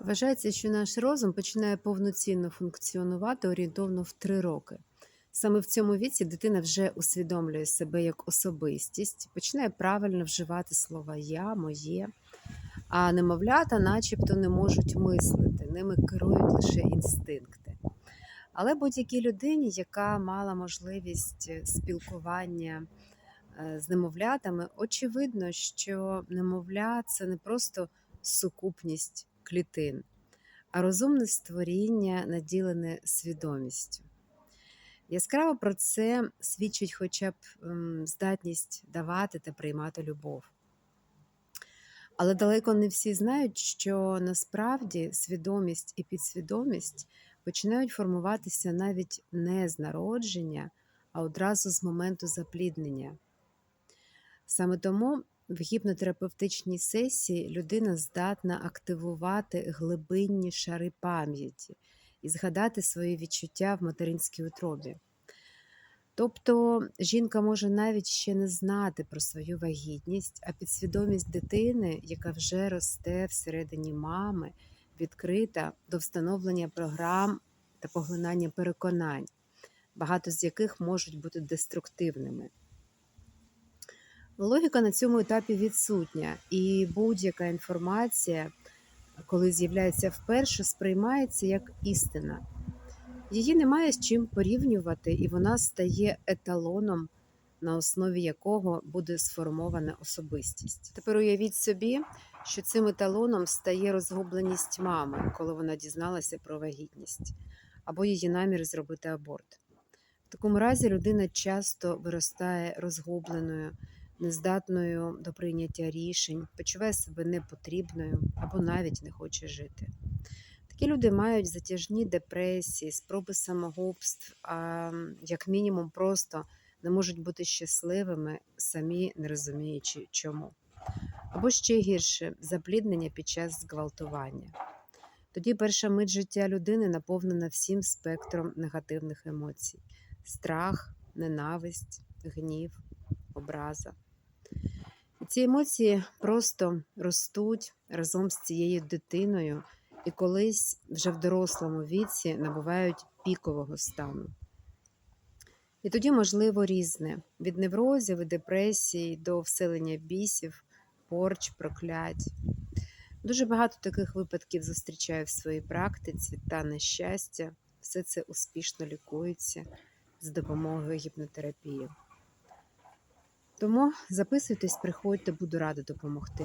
Вважається, що наш розум починає повноцінно функціонувати орієнтовно в 3 роки. Саме в цьому віці дитина вже усвідомлює себе як особистість, починає правильно вживати слова я, моє, а немовлята, начебто, не можуть мислити, ними керують лише інстинкти. Але будь-якій людині, яка мала можливість спілкування е, з немовлятами, очевидно, що немовля це не просто сукупність клітин, а розумне створіння, наділене свідомістю. Яскраво про це свідчить хоча б ем, здатність давати та приймати любов. Але далеко не всі знають, що насправді свідомість і підсвідомість починають формуватися навіть не з народження, а одразу з моменту запліднення. Саме тому в гіпнотерапевтичній сесії людина здатна активувати глибинні шари пам'яті і згадати свої відчуття в материнській утробі. Тобто жінка може навіть ще не знати про свою вагітність, а підсвідомість дитини, яка вже росте всередині мами, відкрита до встановлення програм та поглинання переконань, багато з яких можуть бути деструктивними. Логіка на цьому етапі відсутня, і будь-яка інформація, коли з'являється вперше, сприймається як істина. Її немає з чим порівнювати, і вона стає еталоном, на основі якого буде сформована особистість. Тепер уявіть собі, що цим еталоном стає розгубленість мами, коли вона дізналася про вагітність, або її намір зробити аборт. В такому разі людина часто виростає розгубленою, нездатною до прийняття рішень, почуває себе непотрібною або навіть не хоче жити. Такі люди мають затяжні депресії, спроби самогубств, а як мінімум, просто не можуть бути щасливими, самі не розуміючи чому. Або ще гірше запліднення під час зґвалтування. Тоді перша мить життя людини наповнена всім спектром негативних емоцій: страх, ненависть, гнів, образа. Ці емоції просто ростуть разом з цією дитиною і колись вже в дорослому віці набувають пікового стану. І тоді, можливо, різне: від неврозів і депресії до вселення бісів, порч, проклять. Дуже багато таких випадків зустрічаю в своїй практиці та на щастя, все це успішно лікується з допомогою гіпнотерапії. Тому записуйтесь, приходьте, буду рада допомогти.